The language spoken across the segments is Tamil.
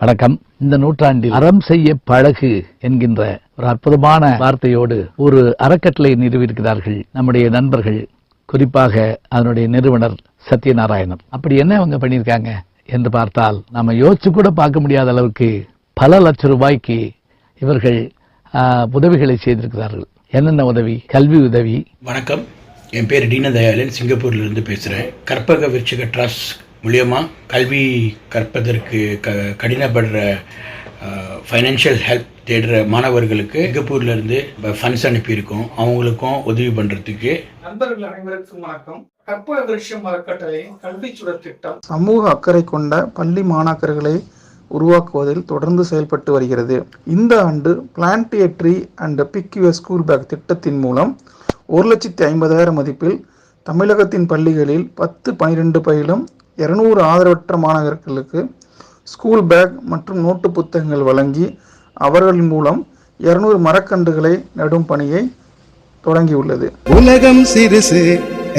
வணக்கம். இந்த நூற்றாண்டில் அறம் செய்ய பழகு என்கின்ற ஒரு அற்புதமான வார்த்தையோடு ஒரு அறக்கட்டளை நிறுவியிருக்கிறார்கள் நம்முடைய நண்பர்கள் குறிப்பாக அதனுடைய நிறுவனர் சத்யநாராயணன் அப்படி என்ன அவங்க பண்ணியிருக்காங்க என்று பார்த்தால் நம்ம யோசிச்சு கூட பார்க்க முடியாத அளவுக்கு பல லட்சம் ரூபாய்க்கு இவர்கள் உதவிகளை செய்திருக்கிறார்கள். என்னென்ன உதவி? கல்வி உதவி. வணக்கம். என் பேர் தீனதயாளன் சிங்கப்பூர்லேருந்து பேசுகிறேன் கற்பக விருச்சிக ட்ரஸ்ட் மூலியமா கல்வி கற்பதற்கு க கடினப்படுற ஃபைனான்ஷியல் ஹெல்ப் தேடுற மாணவர்களுக்கு சிங்கப்பூர்லேருந்து ஃபண்ட்ஸ் அனுப்பியிருக்கோம். அவங்களுக்கும் உதவி பண்ணுறதுக்கு நண்பர்கள் அனைவருக்கும் வணக்கம். கற்ப விருஷம் அறக்கட்டளையின் கல்வி சுடர் திட்டம். சமூக அக்கறை கொண்ட பள்ளி மாணாக்கர்களை உருவாக்குவதில் தொடர்ந்து செயல்பட்டு வருகிறது. இந்த ஆண்டு plant a tree and pick your school bag திட்டத்தின் மூலம் ஒரு லட்சத்தி ஐம்பதாயிரம் மதிப்பில் தமிழகத்தின் பள்ளிகளில் பத்து பனிரெண்டு பயிலும் இருநூறு ஆதரவற்ற மாணவர்களுக்கு ஸ்கூல் பேக் மற்றும் நோட்டு புத்தகங்கள் வழங்கி அவர்களின் மூலம் இருநூறு மரக்கன்றுகளை நடும் பணியை தொடங்கியுள்ளது. உலகம் சிறுசு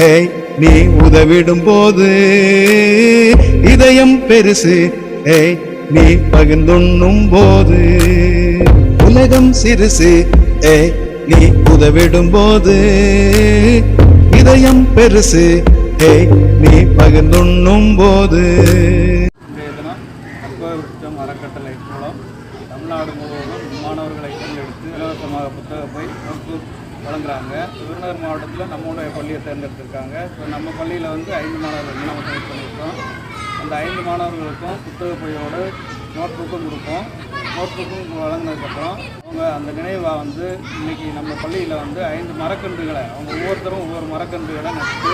ஏய் நீ உதவிடும் போது இதயம் பெருசு ஏய் நீ பகிர்ந்துண்ணும் போது. உலகம் சிறுசு ஏய் நீ உதவிடும் போது இதயம் பெருசு ஏய் நீ பகிர்ந்துண்ணும் போது இன்றைய அறக்கட்டளை மூலம் தமிழ்நாடு முழுவதும் மாணவர்களை தேர்ந்தெடுத்து இலவசமாக புத்தகப்பை நோட்டு வழங்குறாங்க. விருதுநகர் மாவட்டத்தில் நம்மளுடைய பள்ளியை தேர்ந்தெடுத்திருக்காங்க. இப்போ நம்ம பள்ளியில் வந்து ஐந்து மாணவர்கள் நம்ம செலக்ட் பண்ணியிருக்கோம் அந்த ஐந்து மாணவர்களுக்கும் புத்தக பையோடு நோட் புக்கும் கொடுப்போம். நோட் புக்கும் வழங்கினதுக்கப்புறம் அவங்க அந்த நினைவாக வந்து இன்னைக்கு நம்ம பள்ளியில் வந்து ஐந்து மரக்கன்றுகளை அவங்க ஒவ்வொருத்தரும் ஒவ்வொரு மரக்கன்றுகளை நட்டு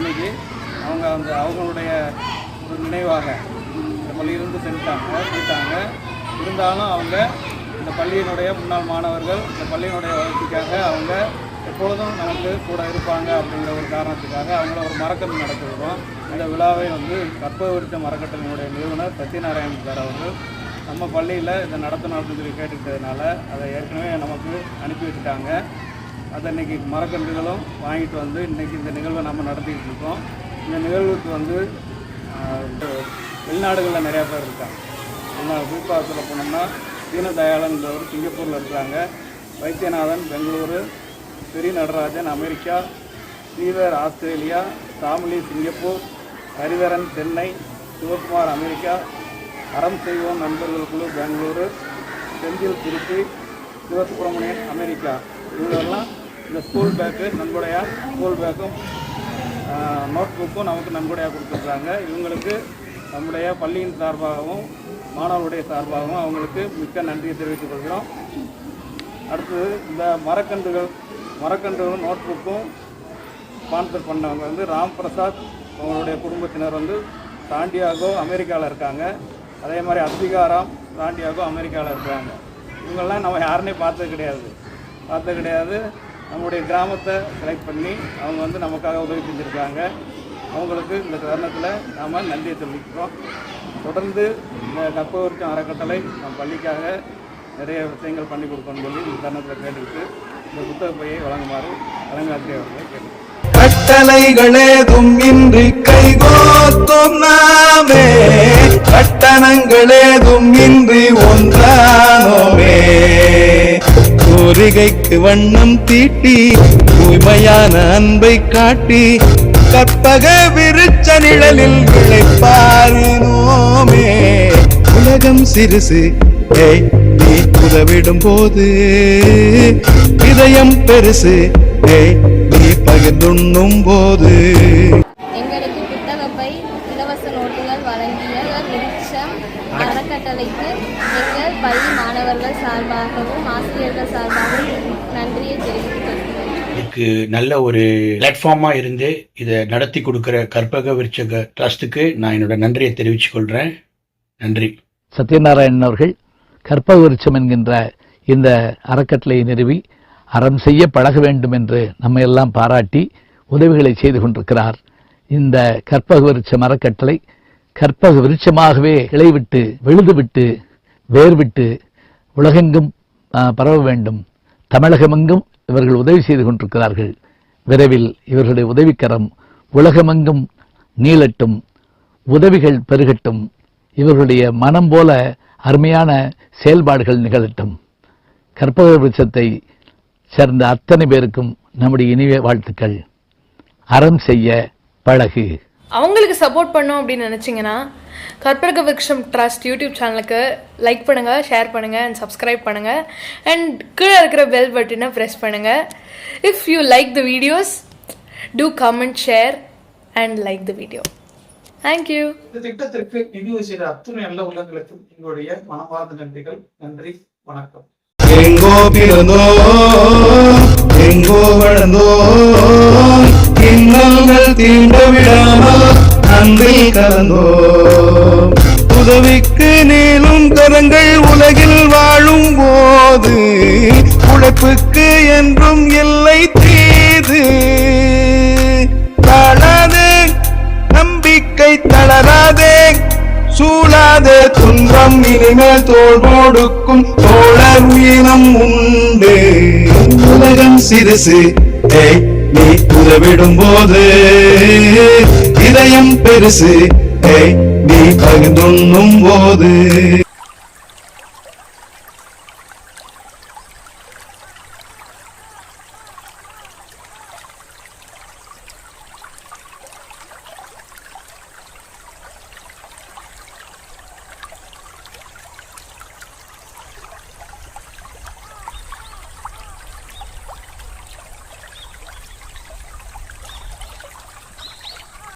இன்னைக்கு அவங்க அந்த அவங்களுடைய ஒரு நினைவாக இந்த பள்ளியிலிருந்து சென்றாங்க போயிட்டாங்க இருந்தாலும் அவங்க இந்த பள்ளியினுடைய முன்னாள் மாணவர்கள் இந்த பள்ளியினுடைய வளர்ச்சிக்காக அவங்க எப்பொழுதும் நமக்கு கூட இருப்பாங்க அப்படிங்கிற ஒரு காரணத்துக்காக அவங்கள ஒரு மரக்கன்று நடத்துகிறோம் இந்த விழாவை வந்து கற்ப விருத்த நிறுவனர் சத்யநாராயணன் சார் அவர்கள் நம்ம பள்ளியில் இதை நடத்தணும் அப்படின்னு சொல்லி கேட்டுக்கிட்டதுனால அதை ஏற்கனவே நமக்கு அனுப்பி வச்சுட்டாங்க. அதை இன்னைக்கு மரக்கன்றுகளும் வாங்கிட்டு வந்து இன்னைக்கு இந்த நிகழ்வை நம்ம நடத்திக்கிட்டு இருக்கோம். இந்த நிகழ்வுக்கு வந்து வெளிநாடுகளில் நிறையா பேர் இருக்காங்க. வெளிநாடு குறிப்பாக சொல்ல போனோம்னா தீனதயாளன்றவர் சிங்கப்பூரில் இருக்கிறாங்க வைத்தியநாதன் பெங்களூரு பெரிய நடராஜன் அமெரிக்கா ஸ்ரீவர் ஆஸ்திரேலியா தாமிலி சிங்கப்பூர் ஹரிதரன் சென்னை சிவகுமார் அமெரிக்கா அறம் செய்வோம் நண்பர்கள் குழு பெங்களூரு செந்தில் திருச்சி சிவசுப்பிரமணியன் அமெரிக்கா. இவங்களெல்லாம் இந்த ஸ்கூல் பேக்கு நன்கொடையாக ஸ்கூல் பேக்கும் நோட் புக்கும் நமக்கு நன்கொடையாக கொடுத்துருக்காங்க. இவங்களுக்கு நம்முடைய பள்ளியின் சார்பாகவும் மாணவருடைய சார்பாகவும் அவங்களுக்கு மிக்க நன்றியை தெரிவித்துக் கொள்கிறோம். அடுத்தது இந்த மரக்கன்றுகள் மரக்கன்றுகளும் நோட் புக்கும் ஸ்பான்சர் பண்ணவங்க வந்து ராம் பிரசாத் அவங்களுடைய குடும்பத்தினர் வந்து சாண்டியாகோ அமெரிக்காவில் இருக்காங்க. அதே மாதிரி அத்விகாராம் சாண்டியாகோ அமெரிக்காவில் இருக்காங்க. இவங்கெல்லாம் நம்ம யாருன்னே பார்த்தது கிடையாது. பார்த்தது கிடையாது. நம்முடைய கிராமத்தை செலக்ட் பண்ணி அவங்க வந்து நமக்காக உதவி செஞ்சுருக்காங்க. அவங்களுக்கு இந்த தருணத்தில் நாம் நன்றியை தெரிவிக்கிறோம். தொடர்ந்து இந்த கற்பவருக்கும் அறக்கட்டளை நம் பள்ளிக்காக நிறைய விஷயங்கள் பண்ணி கொடுக்கணும்னு சொல்லி இந்த தருணத்தில் கேட்டுக்கிட்டு இந்த புத்தக பையை வழங்குமாறு வழங்காசிரியர் அவர்களை கேட்டுக்கிறேன் கட்டளைகளேதும் இன்றி கைகோத்தும் நாமே. கட்டணங்களேதும் இன்றி ஒன்றானோமே. பொறிகைக்கு வண்ணம் தீட்டி தூய்மையான அன்பை காட்டி கற்பக விருச்ச நிழலில் விளைப்பாரினோமே. உலகம் சிறுசு ஏய் நீ உதவிடும் போது இதயம் பெருசு ஏய் நீ பகிர்ந்துண்ணும் போது அறக்கட்டளைக்கு எங்கள் பள்ளி மாணவர்கள் சார்பாகவும் ஆசிரியர்கள் சார்பாகவும் நன்றியை தெரிவித்துக் கொள்கிறோம் இதுக்கு நல்ல ஒரு பிளாட்ஃபார்மாக இருந்து இதை நடத்தி கொடுக்குற கற்பக விருச்சக ட்ரஸ்ட்டுக்கு நான் என்னோட நன்றியை தெரிவித்துக் கொள்கிறேன் நன்றி. சத்யநாராயணன் அவர்கள் கற்பக விருட்சம் என்கின்ற இந்த அறக்கட்டளையை நிறுவி அறம் செய்ய பழக வேண்டும் என்று நம்மை எல்லாம் பாராட்டி உதவிகளை செய்து கொண்டிருக்கிறார். இந்த கற்பக விருட்சம் அறக்கட்டளை கற்பக விருட்சமாகவே கிளைவிட்டு விழுதுவிட்டு வேர்விட்டு உலகெங்கும் பரவ வேண்டும். தமிழகமெங்கும் இவர்கள் உதவி செய்து கொண்டிருக்கிறார்கள். விரைவில் இவர்களுடைய உதவிக்கரம் உலகமெங்கும் நீளட்டும் உதவிகள் பெருகட்டும். இவர்களுடைய மனம் போல அருமையான செயல்பாடுகள் நிகழட்டும். கற்பக விருட்சத்தை சேர்ந்த அத்தனை பேருக்கும் நம்முடைய இனிய வாழ்த்துக்கள். அறம் செய்ய பழகு. அவங்களுக்கு சப்போர்ட் பண்ணோம் அப்படின்னு நினச்சிங்கன்னா கற்பக விருக்ஷம் ட்ரஸ்ட் யூடியூப் சேனலுக்கு லைக் பண்ணுங்கள் ஷேர் பண்ணுங்கள் அண்ட் சப்ஸ்கிரைப் பண்ணுங்கள் அண்ட் கீழே இருக்கிற பெல் பட்டனை ப்ரெஸ் பண்ணுங்கள் if you like the videos do comment share and like the video thank you இந்த திட்டத்திற்கு நிதி செய்த அத்துணை நல்ல உள்ளங்களுக்கும் எங்களுடைய மனமார்ந்த நன்றிகள். நன்றி வணக்கம். எங்கோ பிறந்தோம் எங்கோ இன்னல்கள் தீண்ட விடாமல் அன்பில் கலந்தோ உதவிக்கு நீளும் கரங்கள் உலகில் வாழும் போது உழைப்புக்கு என்றும் இல்லை தீது. தளராதே நம்பிக்கை தளராதே சூழாதே துன்பம் இனிமேல் தோல் கொடுக்கும் தோழர் வீரம் உண்டு. உலகம் சிறுசு நீ உதவிடும் போது இதயம் பெருசு. நீ பகிர்ந்துண்ணும் போது